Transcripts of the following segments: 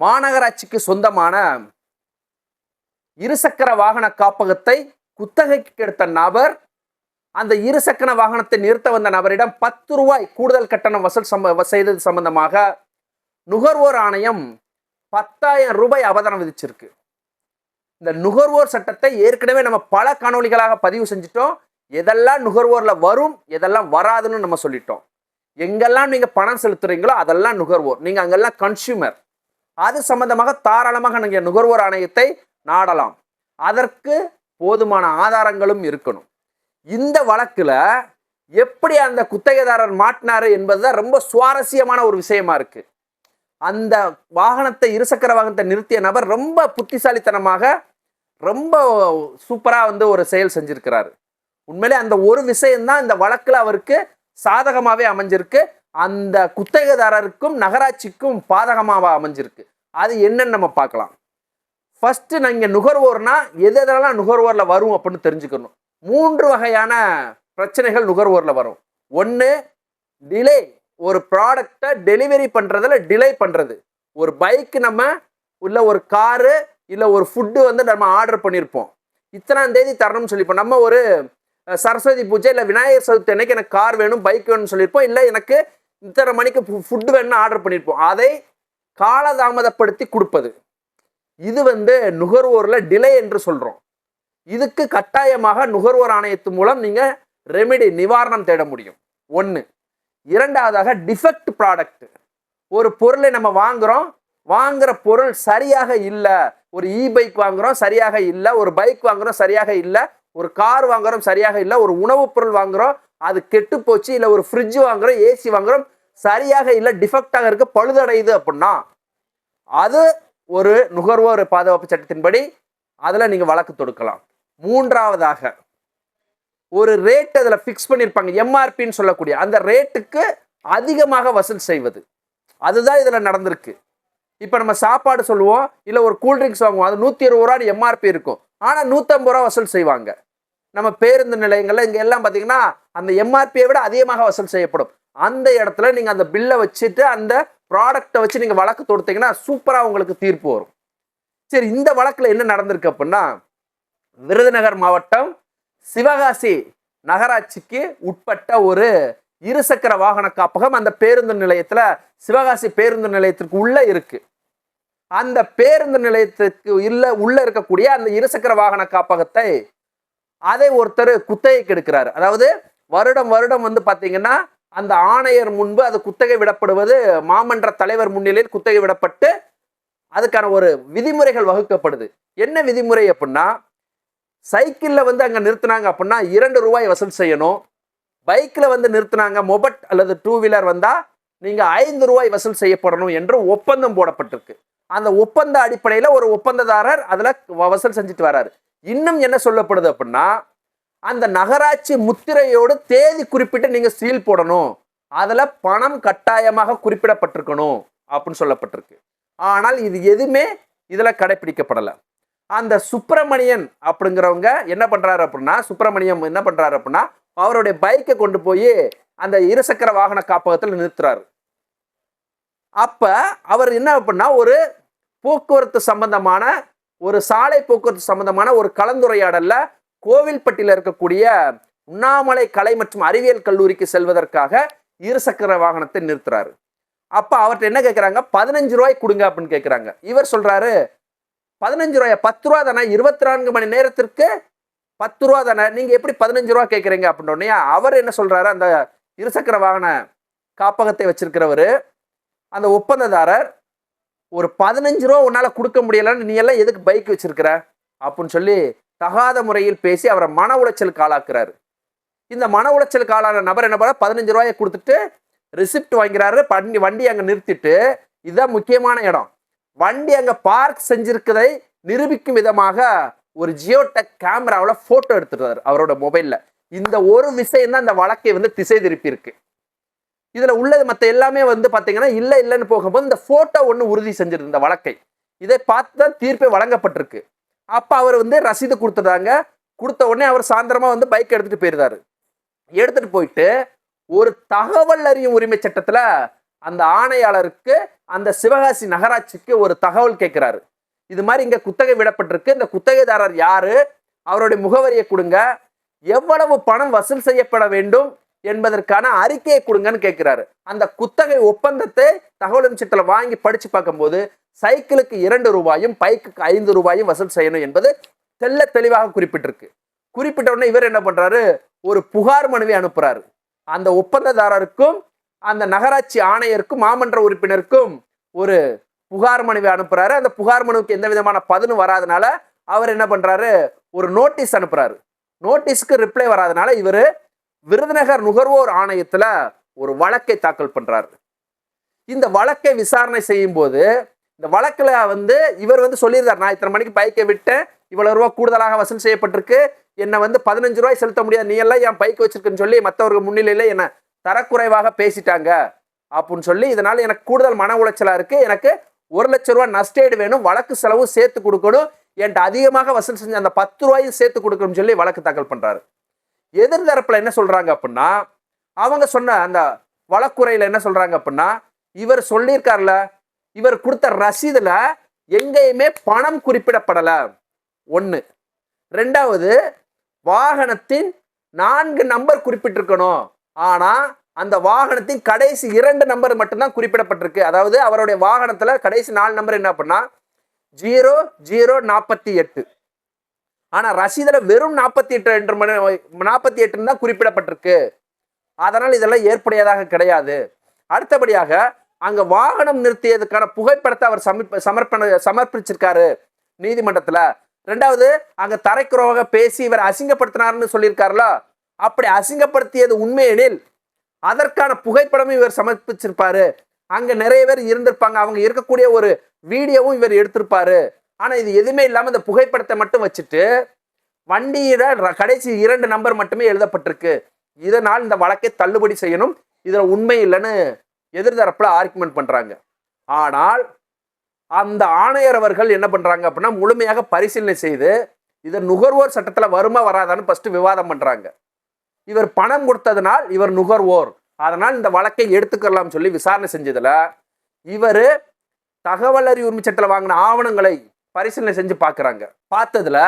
மாநகராட்சிக்கு சொந்தமான இருசக்கர வாகன காப்பகத்தை குத்தகைக்கு எடுத்த நபர் அந்த இருசக்கர வாகனத்தை நிறுத்த வந்த நபரிடம் பத்து ரூபாய் கூடுதல் கட்டணம் வசூல் சம்ப செய்தது சம்பந்தமாக நுகர்வோர் ஆணையம் பத்தாயிரம் ரூபாய் அவதானம் விதிச்சிருக்கு. இந்த நுகர்வோர் சட்டத்தை ஏற்கனவே நம்ம பல காணொலிகளாக பதிவு செஞ்சிட்டோம். எதெல்லாம் நுகர்வோரில் வரும் எதெல்லாம் வராதுன்னு நம்ம சொல்லிட்டோம். எங்கெல்லாம் நீங்கள் பணம் செலுத்துறீங்களோ அதெல்லாம் நுகர்வோர். நீங்கள் அங்கெல்லாம் கன்சியூமர் அது சம்பந்தமாக தாராளமாக நீங்கள் நுகர்வோர் ஆணையத்தை நாடலாம். அதற்கு போதுமான ஆதாரங்களும் இருக்கணும். இந்த வழக்கில் எப்படி அந்த குத்தகைதாரர் மாட்டினாரு என்பதுதான் ரொம்ப சுவாரஸ்யமான ஒரு விஷயமா இருக்கு. அந்த வாகனத்தை இருசக்கர வாகனத்தை நிறுத்திய நபர் ரொம்ப புத்திசாலித்தனமாக ரொம்ப சூப்பராக வந்து ஒரு செயல் செஞ்சிருக்கிறாரு. உண்மையிலே அந்த ஒரு விஷயம்தான் இந்த வழக்கில் அவருக்கு சாதகமாகவே அமைஞ்சிருக்கு. அந்த குத்தகைதாரருக்கும் நகராட்சிக்கும் பாதகமாக அமைஞ்சிருக்கு. அது என்னன்னு நம்ம பார்க்கலாம். ஃபஸ்ட்டு நீங்கள் நுகர்வோர்னா எது எதெல்லாம் நுகர்வோரில் வரும் அப்படின்னு தெரிஞ்சுக்கணும். மூன்று வகையான பிரச்சனைகள் நுகர்வோரில் வரும். ஒன்று டிலே ஒரு ப்ராடக்டை டெலிவரி பண்ணுறதில் டிலே பண்ணுறது ஒரு பைக் நம்ம இல்லை ஒரு காரு இல்லை ஒரு ஃபுட்டு வந்து நம்ம ஆர்டர் பண்ணியிருப்போம் இத்தனாம் தேதி தரணும்னு சொல்லிப்போம் நம்ம ஒரு சரஸ்வதி பூஜை இல்லை விநாயகர் சதுர்த்தி அன்னைக்கு எனக்கு கார் வேணும் பைக் வேணும்னு சொல்லியிருப்போம். இல்லை எனக்கு இத்தனை மணிக்கு ஃபுட்டு வேணும்னு ஆர்டர் பண்ணியிருப்போம் அதை காலதாமதப்படுத்தி கொடுப்பது. இது வந்து நுகர்வோரில் டிலே என்று சொல்கிறோம் இதுக்கு கட்டாயமாக நுகர்வோர் ஆணையத்து மூலம் நீங்கள் ரெமெடி நிவாரணம் தேட முடியும். ஒன்று இரண்டாவதாக டிஃபெக்ட் ப்ராடக்ட் ஒரு பொருளை நம்ம வாங்குறோம். வாங்குகிற பொருள் சரியாக இல்லை. ஒரு இ பைக் வாங்குகிறோம் சரியாக இல்லை. ஒரு பைக் வாங்குகிறோம் சரியாக இல்லை. ஒரு கார் வாங்குறோம் சரியாக இல்லை. ஒரு உணவுப் பொருள் வாங்குறோம் அது கெட்டு போச்சு. இல்லை ஒரு ஃப்ரிட்ஜ் வாங்குறோம் ஏசி வாங்குறோம் சரியாக இல்லை டிஃபெக்டாக இருக்குது பழுதடையுது அப்படின்னா அது ஒரு நுகர்வோர் பாதுகாப்பு சட்டத்தின்படி அதில் நீங்கள் வழக்கு தொடுக்கலாம். மூன்றாவதாக ஒரு ரேட் அதில் ஃபிக்ஸ் பண்ணியிருப்பாங்க எம்ஆர்பின்னு சொல்லக்கூடிய அந்த ரேட்டுக்கு அதிகமாக வசூல் செய்வது. அதுதான் இதில் நடந்திருக்கு. இப்போ நம்ம சாப்பாடு சொல்லுவோம் இல்லை ஒரு கூல்ட்ரிங்க்ஸ் வாங்குவோம் அது நூற்றி இருபது ரூபான்னு எம்ஆர்பி இருக்கும். ஆனால் நூற்றம்பது ரூபா வசூல் செய்வாங்க. நம்ம பேருந்து நிலையங்களில் இங்கே எல்லாம் பார்த்தீங்கன்னா அந்த எம்ஆர்பியை விட அதிகமாக வசூல் செய்யப்படும். அந்த இடத்துல நீங்கள் அந்த பில்லை வச்சுட்டு அந்த ப்ராடக்டை வச்சு நீங்கள் வழக்கு தொடுத்தீங்கன்னா சூப்பராக உங்களுக்கு தீர்ப்பு வரும். சரி இந்த வழக்கில் என்ன நடந்திருக்கு அப்படின்னா விருதுநகர் மாவட்டம் சிவகாசி நகராட்சிக்கு உட்பட்ட ஒரு இருசக்கர வாகன காப்பகம் அந்த பேருந்து நிலையத்தில் சிவகாசி பேருந்து நிலையத்திற்கு உள்ளே இருக்குது அந்த பேருந்து நிலையத்திற்கு இல்லை உள்ளே இருக்கக்கூடிய அந்த இருசக்கர வாகன காப்பகத்தை அதை ஒருத்தர் குத்தகைக்கு எடுக்கிறாரு. அதாவது வருடம் வருடம் வந்து பார்த்தீங்கன்னா அந்த ஆணையர் முன்பு அது குத்தகை விடப்படுவது மாமன்ற தலைவர் முன்னிலையில் குத்தகை விடப்பட்டு அதுக்கான ஒரு விதிமுறைகள் வகுக்கப்படுது. என்ன விதிமுறை அப்படின்னா சைக்கிளில் வந்து அங்கே நிறுத்தினாங்க அப்படின்னா இரண்டு ரூபாய் வசூல் செய்யணும். பைக்கில் வந்து நிறுத்தினாங்க மொபட் அல்லது டூ வீலர் வந்தால் நீங்கள் ஐந்து ரூபாய் வசூல் செய்யப்படணும் என்று ஒப்பந்தம் போடப்பட்டிருக்கு. அந்த ஒப்பந்த அடிப்படையில் ஒரு ஒப்பந்ததாரர் அதில் வ- வசூல் செஞ்சுட்டு வராரு. இன்னும் என்ன சொல்லப்படுது அப்படின்னா அந்த நகராட்சி முத்திரையோடு தேதி குறிப்பிட்டு நீங்க சீல் போடணும். அதில் பணம் கட்டாயமாக குறிப்பிடப்பட்டிருக்கணும் அப்படின்னு சொல்லப்பட்டிருக்கு. ஆனால் இது எதுவுமே இதில் கடைபிடிக்கப்படலை அந்த சுப்பிரமணியன் அப்படிங்கிறவங்க என்ன பண்ணுறாரு அப்படின்னா சுப்பிரமணியம் என்ன பண்ணுறாரு அப்படின்னா அவருடைய பைக்கை கொண்டு போய் அந்த இருசக்கர வாகன காப்பகத்தில் நிறுத்துறாரு. அப்போ அவர் என்ன அப்படின்னா ஒரு போக்குவரத்து சம்பந்தமான ஒரு சாலை போக்குவரத்து சம்பந்தமான ஒரு கலந்துரையாடலில் கோவில்பட்டியில் இருக்கக்கூடிய உண்ணாமலை கலை மற்றும் அறிவியல் கல்லூரிக்கு செல்வதற்காக இருசக்கர வாகனத்தை நிறுத்துறாரு. அப்போ அவர்கிட்ட என்ன கேட்குறாங்க பதினஞ்சு ரூபாய் கொடுங்க அப்படின்னு கேட்குறாங்க இவர் சொல்கிறாரு பதினஞ்சு ரூபாய்? பத்து ரூபா தானே? இருபத்தி நான்கு மணி நேரத்திற்கு பத்து ரூபா தானே? நீங்கள் எப்படி பதினஞ்சு ரூபா கேட்குறீங்க அப்படின்னோடனே அவர் என்ன சொல்கிறாரு அந்த இருசக்கர வாகன காப்பகத்தை வச்சிருக்கிறவர் அந்த ஒப்பந்ததாரர் ஒரு பதினஞ்சு ரூபா உன்னால் கொடுக்க முடியலன்னு நீ எல்லாம் எதுக்கு பைக் வச்சிருக்கிற? அப்படின்னு சொல்லி தகாத முறையில் பேசி அவரை மன உளைச்சலுக்கு ஆளாக்குறாரு. இந்த மன உளைச்சலுக்கு ஆளான நபர் என்ன பண்ண பதினஞ்சு ரூபாயை கொடுத்துட்டு ரிசிப்ட் வாங்கிறாரு. வண்டி வண்டி அங்கே நிறுத்திட்டு இதுதான் முக்கியமான இடம். வண்டி அங்கே பார்க் செஞ்சிருக்கதை நிரூபிக்கும் விதமாக ஒரு ஜியோடெக் கேமராவில் ஃபோட்டோ எடுத்துட்டாரு அவரோட மொபைலில் இந்த ஒரு விஷயம் தான் இந்த வழக்கை வந்து திசை திருப்பியிருக்கு இதில் உள்ளது மற்ற எல்லாமே வந்து பார்த்தீங்கன்னா இல்லை இல்லைன்னு போகும்போது இந்த ஃபோட்டோ ஒன்று உறுதி செஞ்சிருக்கு இந்த வழக்கை. இதை பார்த்து தான் தீர்ப்பே வழங்கப்பட்டிருக்கு. அப்போ அவர் வந்து ரசீது கொடுத்துட்டாங்க கொடுத்த உடனே அவர் சாயந்தரமாக வந்து பைக் எடுத்துகிட்டு போயிருந்தாரு எடுத்துகிட்டு போயிட்டு ஒரு தகவல் அறியும் உரிமை சட்டத்தில் அந்த ஆணையாளருக்கு அந்த சிவகாசி நகராட்சிக்கு ஒரு தகவல் கேட்குறாரு. இது மாதிரி இங்கே குத்தகை விடப்பட்டிருக்கு. இந்த குத்தகைதாரர் யாரு? அவருடைய முகவரியை கொடுங்க. எவ்வளவு பணம் வசூல் செய்யப்பட வேண்டும் என்பதற்கான அறிக்கையை கொடுங்கன்னு கேட்கிறாரு. அந்த குத்தகை ஒப்பந்தத்தை தகவல் சட்டத்தில் வாங்கி படிச்சு பார்க்கும்போது சைக்கிளுக்கு இரண்டு ரூபாயும் பைக்குக்கு ஐந்து ரூபாயும் வசூல் செய்யணும் என்பது தெல்ல தெளிவாக குறிப்பிட்டிருக்கு. குறிப்பிட்ட உடனே இவர் என்ன பண்றாரு? ஒரு புகார் மனுவை அனுப்புறாரு. அந்த ஒப்பந்ததாரருக்கும் அந்த நகராட்சி ஆணையருக்கும் மாமன்ற உறுப்பினருக்கும் ஒரு புகார் மனுவை அனுப்புறாரு. அந்த புகார் மனுவுக்கு எந்த விதமான பதனும் வராதனால அவர் என்ன பண்றாரு? ஒரு நோட்டீஸ் அனுப்புறாரு. நோட்டீஸ்க்கு ரிப்ளை வராதனால இவர் விருதுநகர் நுகர்வோர் ஆணையத்துல ஒரு வழக்கை தாக்கல் பண்றாரு. இந்த வழக்கை விசாரணை செய்யும் போது இந்த வழக்கில் வந்து இவர் வந்து சொல்லியிருந்தார் நான் இத்தனை மணிக்கு பைக்கை விட்டேன் இவ்வளவு ரூபா கூடுதலாக வசூல் செய்யப்பட்டிருக்கு என்னை வந்து பதினஞ்சு ரூபாய் செலுத்த முடியாது நீ எல்லாம் என் பைக் வச்சிருக்குன்னு சொல்லி மற்றவர்கள் முன்னிலையில் என்னை தரக்குறைவாக பேசிட்டாங்க. அப்படின்னு சொல்லி இதனால் எனக்கு கூடுதல் மன உளைச்சலாக இருக்குது எனக்கு ஒரு லட்ச ரூபா நஷ்டேடு வேணும் வழக்கு செலவு சேர்த்து கொடுக்கணும் என்கிட்ட அதிகமாக வசூல் செஞ்ச அந்த பத்து ரூபாயும் சேர்த்து கொடுக்கணும்னு சொல்லி வழக்கு தாக்கல் பண்ணுறாரு எதிர்தரப்பில் என்ன சொல்கிறாங்க அப்படின்னா அவங்க சொன்ன அந்த வழக்குறையில் என்ன சொல்கிறாங்க அப்படின்னா இவர் சொல்லியிருக்கார்ல இவர் கொடுத்த ரசீதில் எங்கேயுமே பணம் குறிப்பிடப்படலை. ஒன்று ரெண்டாவது வாகனத்தின் நான்கு நம்பர் குறிப்பிட்டிருக்கணும். ஆனால் அந்த வாகனத்தின் கடைசி இரண்டு நம்பர் மட்டும்தான் குறிப்பிடப்பட்டிருக்கு. அதாவது அவருடைய வாகனத்தில் கடைசி நாலு நம்பர் என்ன அப்படின்னா ஜீரோ ஜீரோ நாற்பத்தி எட்டு. ஆனால் ரசீதில் வெறும் நாற்பத்தி எட்டு ரெண்டு மணி நாற்பத்தி எட்டுன்னு தான் குறிப்பிடப்பட்டிருக்கு. அதனால் இதெல்லாம் ஏற்புடையதாக கிடையாது. அடுத்தபடியாக அங்கே வாகனம் நிறுத்தியதுக்கான புகைப்படத்தை அவர் சமர்ப்ப சமர்ப்பண சமர்ப்பிச்சிருக்காரு நீதிமன்றத்தில். ரெண்டாவது அங்கே தரைக்குறவாக பேசி இவர் அசிங்கப்படுத்தினார்னு சொல்லியிருக்காருல அப்படி அசிங்கப்படுத்தியது உண்மையெனில் அதற்கான புகைப்படமும் இவர் சமர்ப்பிச்சிருப்பாரு. அங்கே நிறைய பேர் இருந்திருப்பாங்க அவங்க இருக்கக்கூடிய ஒரு வீடியோவும் இவர் எடுத்திருப்பாரு. ஆனால் இது எதுவுமே இல்லாமல் இந்த புகைப்படத்தை மட்டும் வச்சுட்டு வண்டியில கடைசி இரண்டு நம்பர் மட்டுமே எழுதப்பட்டிருக்கு. இதனால் இந்த வழக்கை தள்ளுபடி செய்யணும். இதில் உண்மை இல்லைன்னு எதிர்தரப்பில் ஆர்குமெண்ட் பண்ணுறாங்க ஆனால் அந்த ஆணையர் அவர்கள் என்ன பண்ணுறாங்க அப்படின்னா முழுமையாக பரிசீலனை செய்து இது நுகர்வோர் சட்டத்தில் வருமா வராதான்னு ஃபஸ்ட்டு விவாதம் பண்ணுறாங்க இவர் பணம் கொடுத்ததுனால் இவர் நுகர்வோர். அதனால் இந்த வழக்கை எடுத்துக்கலாம்னு சொல்லி விசாரணை செஞ்சதில் இவர் தகவல் அறிவு உரிமை சட்டத்தில் வாங்கின ஆவணங்களை பரிசீலனை செஞ்சு பார்க்குறாங்க பார்த்ததுல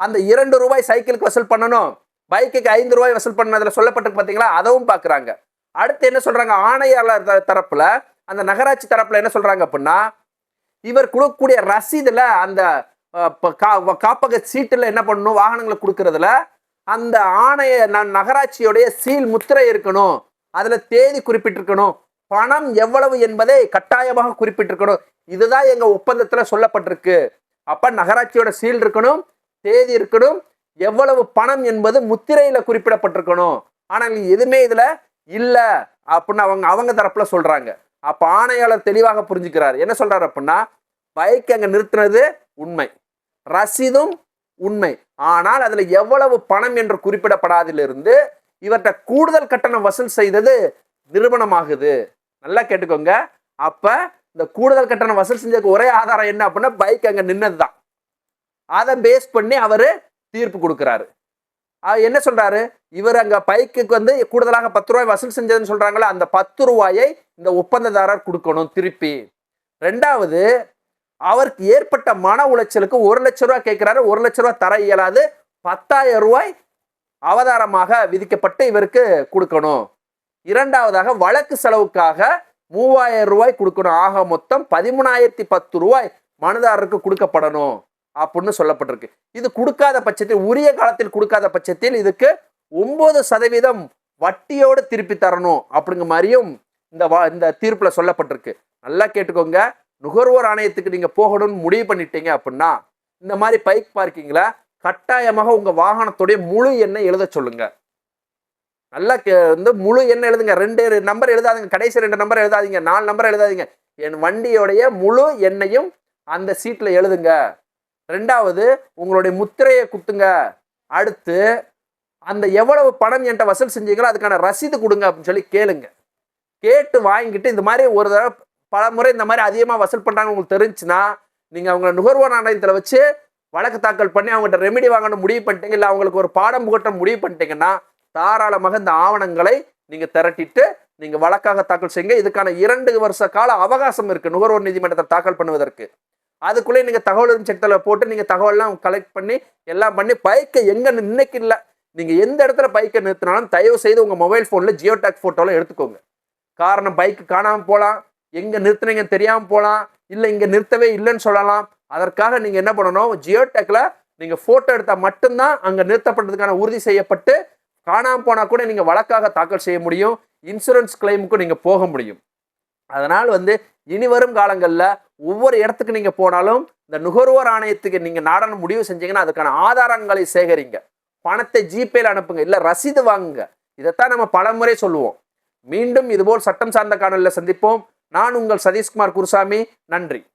அந்த இரண்டு ரூபாய் சைக்கிளுக்கு வசூல் பண்ணணும் பைக்குக்கு ஐந்து ரூபாய் வசூல் பண்ணதில் சொல்லப்பட்டிருக்கு பார்த்தீங்களா அதவும் பார்க்குறாங்க அடுத்து என்ன சொல்கிறாங்க ஆணையாளர் த- அந்த நகராட்சி தரப்பில் என்ன சொல்கிறாங்க அப்படின்னா இவர் கொடுக்கக்கூடிய ரசீதில் அந்த கா- காப்பக சீட்டில் என்ன பண்ணணும்? வாகனங்களை கொடுக்கறதுல அந்த ஆணைய ந- நகராட்சியுடைய சீல் முத்திரை இருக்கணும். அதில் தேதி குறிப்பிட்டிருக்கணும். பணம் எவ்வளவு என்பதை கட்டாயமாக குறிப்பிட்டிருக்கணும். இதுதான் எங்கள் ஒப்பந்தத்தில் சொல்லப்பட்டிருக்கு. அப்போ நகராட்சியோட சீல் இருக்கணும் தேதி இருக்கணும் எவ்வளவு பணம் என்பது முத்திரையில் குறிப்பிடப்பட்டிருக்கணும். ஆனால் எதுவுமே இதில் இல்லை அப்படின்னு அவங்க அவங்க தரப்பில் சொல்கிறாங்க அப்போ ஆணையாளர் தெளிவாக புரிஞ்சுக்கிறார். என்ன சொல்கிறார் அப்படின்னா பைக் அங்கே நிறுத்தினது உண்மை. ரசீதும் உண்மை. ஆனால் அதில் எவ்வளவு பணம் என்று குறிப்பிடப்படாதிலிருந்து இவர்கிட்ட கூடுதல் கட்டணம் வசூல் செய்தது நிறுவனமாகுது நல்லா கேட்டுக்கோங்க. அப்போ இந்த கூடுதல் கட்டணம் வசூல் செஞ்சதுக்கு ஒரே ஆதாரம் என்ன அப்படின்னா பைக் அங்கே நின்னது தான் அதை பேஸ் பண்ணி அவர் தீர்ப்பு கொடுக்குறாரு. என்ன சொல்றாரு? இவர் அங்க பைக்குக்கு வந்து கூடுதலாக பத்து ரூபாய் வசூல் செஞ்சதுன்னு சொல்றாங்களா அந்த பத்து ரூபாயை இந்த ஒப்பந்ததாரர் கொடுக்கணும் திருப்பி. ரெண்டாவது அவருக்கு ஏற்பட்ட மன உளைச்சலுக்கு ஒரு லட்ச ரூபாய் கேட்கிறாரு ஒரு லட்ச ரூபாய் தர இயலாது பத்தாயிரம் ரூபாய் அவதாரமாக விதிக்கப்பட்டு இவருக்கு கொடுக்கணும். இரண்டாவதாக வழக்கு செலவுக்காக மூவாயிரம் ரூபாய் கொடுக்கணும். ஆக மொத்தம் பதிமூணாயிரத்தி பத்து ரூபாய் மனுதாரருக்கு கொடுக்கப்படணும். அப்படின்னு சொல்லப்பட்டிருக்கு. இது கொடுக்காத பட்சத்தில் உரிய காலத்தில் கொடுக்காத பட்சத்தில் இதுக்கு ஒன்பது சதவீதம் வட்டியோடு திருப்பி தரணும் அப்படிங்கிற மாதிரியும் இந்த வா- இந்த தீர்ப்பில் சொல்லப்பட்டிருக்கு. நல்லா கேட்டுக்கோங்க. நுகர்வோர் ஆணையத்துக்கு நீங்கள் போகணும்னு முடிவு பண்ணிட்டீங்க அப்படின்னா இந்த மாதிரி பைக் பார்க்கிங்கில் கட்டாயமாக உங்கள் வாகனத்துடைய முழு எண்ணை எழுத சொல்லுங்க. நல்லா கே- வந்து முழு எண்ணை எழுதுங்க. ரெண்டு நம்பர் எழுதாதீங்க. கடைசி ரெண்டு நம்பர் எழுதாதீங்க. நாலு நம்பர் எழுதாதீங்க. என் வண்டியோடைய முழு எண்ணையும் அந்த சீட்டில் எழுதுங்க. ரெண்டாவது உங்களுடைய முத்திரையை குத்துங்க. அடுத்து அந்த எவ்வளவு பணம் என்கிட்ட வசூல் செஞ்சீங்களோ அதுக்கான ரசீது கொடுங்க அப்படின்னு சொல்லி கேளுங்க. கேட்டு வாங்கிட்டு இந்த மாதிரி ஒரு தடவை பல முறை இந்த மாதிரி அதிகமாக வசூல் பண்ணுறாங்க உங்களுக்கு தெரிஞ்சுன்னா நீங்கள் அவங்கள நுகர்வோர் ஆணையத்தில் வச்சு வழக்கு தாக்கல் பண்ணி அவங்கள்ட்ட ரெமெடி வாங்கணும் முடிவு பண்ணிட்டீங்க இல்லை அவங்களுக்கு ஒரு பாடம் புகட்ட முடிவு பண்ணிட்டீங்கன்னா தாராளமாக இந்த ஆவணங்களை நீங்கள் திரட்டிட்டு நீங்கள் வழக்காக தாக்கல் செய்யுங்க. இதுக்கான இரண்டு வருஷ கால அவகாசம் இருக்குது நுகர்வோர் நீதிமன்றத்தில் தாக்கல் பண்ணுவதற்கு. அதுக்குள்ளே நீங்கள் தகவல் அறியும் சட்டத்தில் போட்டு நீங்கள் தகவல்லாம் கலெக்ட் பண்ணி எல்லாம் பண்ணி பைக்கை எங்கே இன்னைக்கு இல்லை. நீங்கள் எந்த இடத்துல பைக்கை நிறுத்தினாலும் தயவு செய்து உங்கள் மொபைல் ஃபோனில் ஜியோ டேக் எடுத்துக்கோங்க. காரணம் பைக்கு காணாமல் போகலாம் எங்கே நிறுத்துனீங்க தெரியாமல் போகலாம் இல்லை இங்கே நிறுத்தவே இல்லைன்னு சொல்லலாம். அதற்காக நீங்கள் என்ன பண்ணணும்? ஜியோ நீங்கள் ஃபோட்டோ எடுத்தால் மட்டும்தான் அங்கே நிறுத்தப்பட்டதுக்கான உறுதி செய்யப்பட்டு காணாம போனால் கூட நீங்கள் வழக்காக தாக்கல் செய்ய முடியும் இன்சூரன்ஸ் கிளைமுக்கும் நீங்கள் போக முடியும். அதனால் வந்து இனி வரும் காலங்களில் ஒவ்வொரு இடத்துக்கு நீங்க போனாலும் இந்த நுகர்வோர் ஆணையத்துக்கு நீங்க நாடன முடிவு செஞ்சீங்கன்னா அதுக்கான ஆதாரங்களை சேகரிங்க. பணத்தை ஜிபேல அனுப்புங்க. இல்ல ரசீது வாங்குங்க. இதைத்தான் நம்ம பலமுறை சொல்லுவோம். மீண்டும் இதுபோல் சட்டம் சார்ந்த காணொலியில் சந்திப்போம். நான் உங்கள் சதீஷ்குமார் குருசாமி. நன்றி.